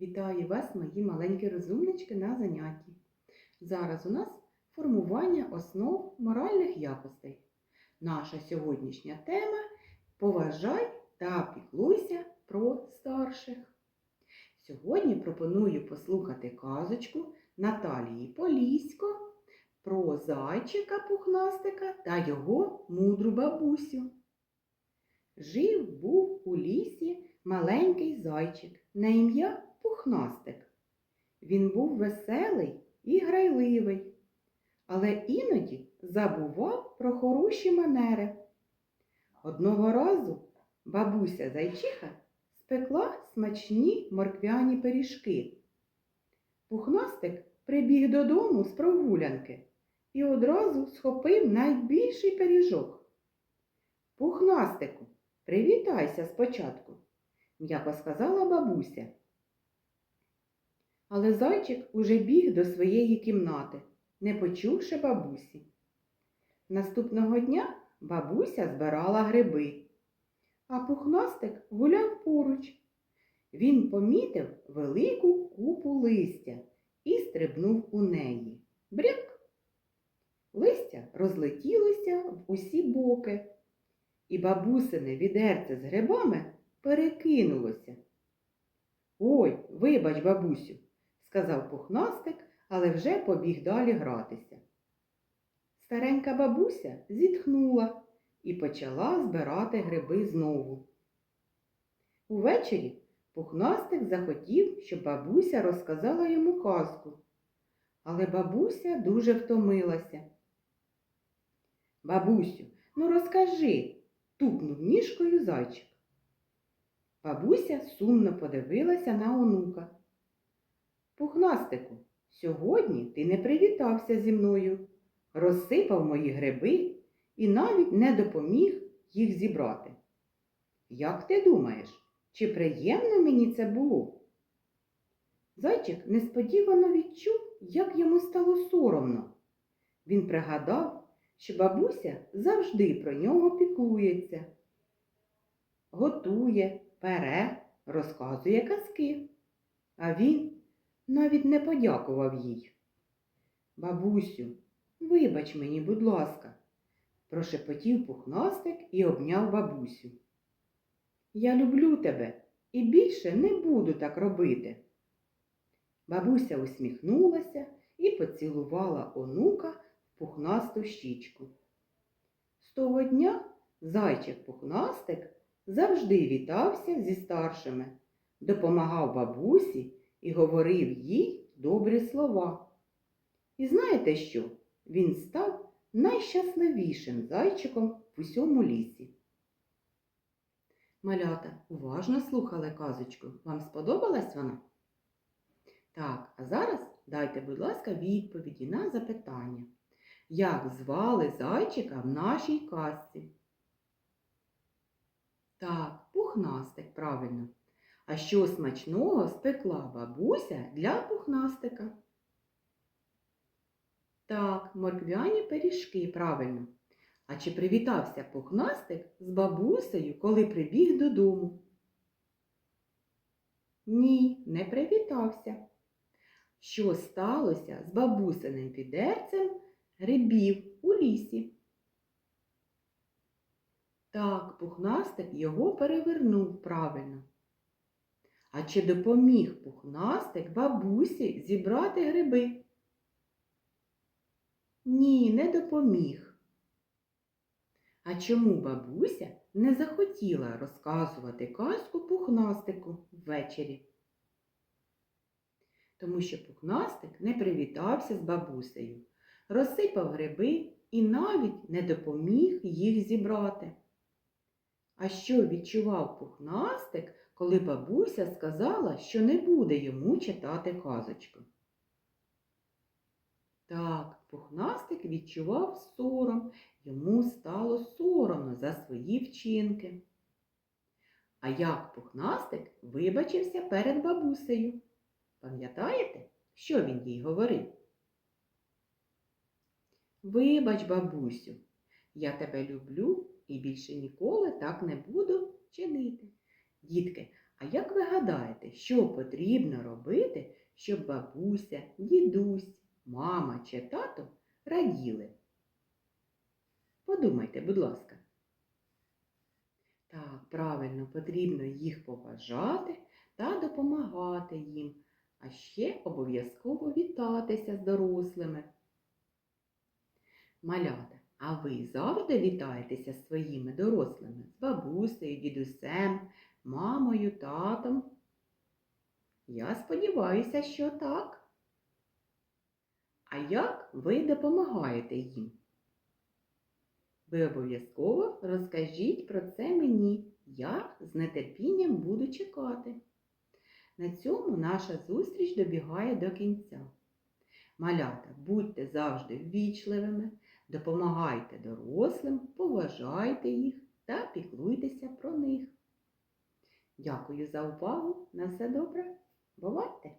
Вітаю вас, мої маленькі розумнички, на занятті. Зараз у нас формування основ моральних якостей. Наша сьогоднішня тема Поважай та піклуйся про старших. Сьогодні пропоную послухати казочку Наталії Полісько про зайчика пухнастика та його мудру бабусю. Жив був у лісі маленький зайчик на ім'я Пухнастик. Він був веселий і грайливий, але іноді забував про хороші манери. Одного разу бабуся зайчиха спекла смачні морквяні пиріжки. Пухнастик прибіг додому з прогулянки і одразу схопив найбільший пиріжок. Пухнастику, привітайся спочатку, м'яко сказала бабуся. Але зайчик уже біг до своєї кімнати, не почувши бабусі. Наступного дня бабуся збирала гриби, а пухнастик гуляв поруч. Він помітив велику купу листя і стрибнув у неї. Бряк! Листя розлетілося в усі боки, і бабусине відерце з грибами перекинулося. Ой, вибач, бабусю, сказав пухнастик, але вже побіг далі гратися. Старенька бабуся зітхнула і почала збирати гриби знову. Увечері пухнастик захотів, щоб бабуся розказала йому казку, але бабуся дуже втомилася. Бабусю, ну розкажи, тупнув ніжкою зайчик. Бабуся сумно подивилася на онука. Пухнастику, сьогодні ти не привітався зі мною, розсипав мої гриби і навіть не допоміг їх зібрати. Як ти думаєш, чи приємно мені це було? Зайчик несподівано відчув, як йому стало соромно. Він пригадав, що бабуся завжди про нього піклується, готує, пере, розказує казки, а він навіть не подякував їй. Бабусю, вибач мені, будь ласка, прошепотів пухнастик і обняв бабусю. Я люблю тебе і більше не буду так робити. Бабуся усміхнулася і поцілувала онука в пухнасту щічку. З того дня зайчик пухнастик завжди вітався зі старшими, допомагав бабусі і говорив їй добрі слова. І знаєте що? Він став найщасливішим зайчиком в усьому лісі. Малята, уважно слухали казочку. Вам сподобалась вона? Так, а зараз дайте, будь ласка, відповіді на запитання. Як звали зайчика в нашій казці? Так, пухнастик, правильно. А що смачного спекла бабуся для пухнастика? Так, морквяні пиріжки, правильно. А чи привітався пухнастик з бабусею, коли прибіг додому? Ні, не привітався. Що сталося з бабусиним відерцем грибів у лісі? Так, пухнастик його перевернув правильно. А чи допоміг пухнастик бабусі зібрати гриби? Ні, не допоміг. А чому бабуся не захотіла розказувати казку пухнастику ввечері? Тому що пухнастик не привітався з бабусею, розсипав гриби і навіть не допоміг їх зібрати. А що відчував пухнастик, коли бабуся сказала, що не буде йому читати казочку? Так, пухнастик відчував сором, йому стало соромно за свої вчинки. А як пухнастик вибачився перед бабусею? Пам'ятаєте, що він їй говорив? Вибач, бабусю, я тебе люблю і більше ніколи так не буду чинити. Дітки, А як ви гадаєте, що потрібно робити, щоб бабуся, дідусь, мама чи тато раділи? Подумайте, будь ласка. Так, правильно, потрібно їх поважати та допомагати їм, а ще обов'язково вітатися з дорослими. Малята, а ви завжди вітаєтеся з своїми дорослими, з бабусею, дідусем, мамою, татом? Я сподіваюся, що так. А як ви допомагаєте їм? Ви обов'язково розкажіть про це мені. Я з нетерпінням буду чекати. На цьому наша зустріч добігає до кінця. Малята, будьте завжди ввічливими, Допомагайте дорослим, поважайте їх та піклуйтеся про них. Дякую за увагу. На все добре. Бувайте!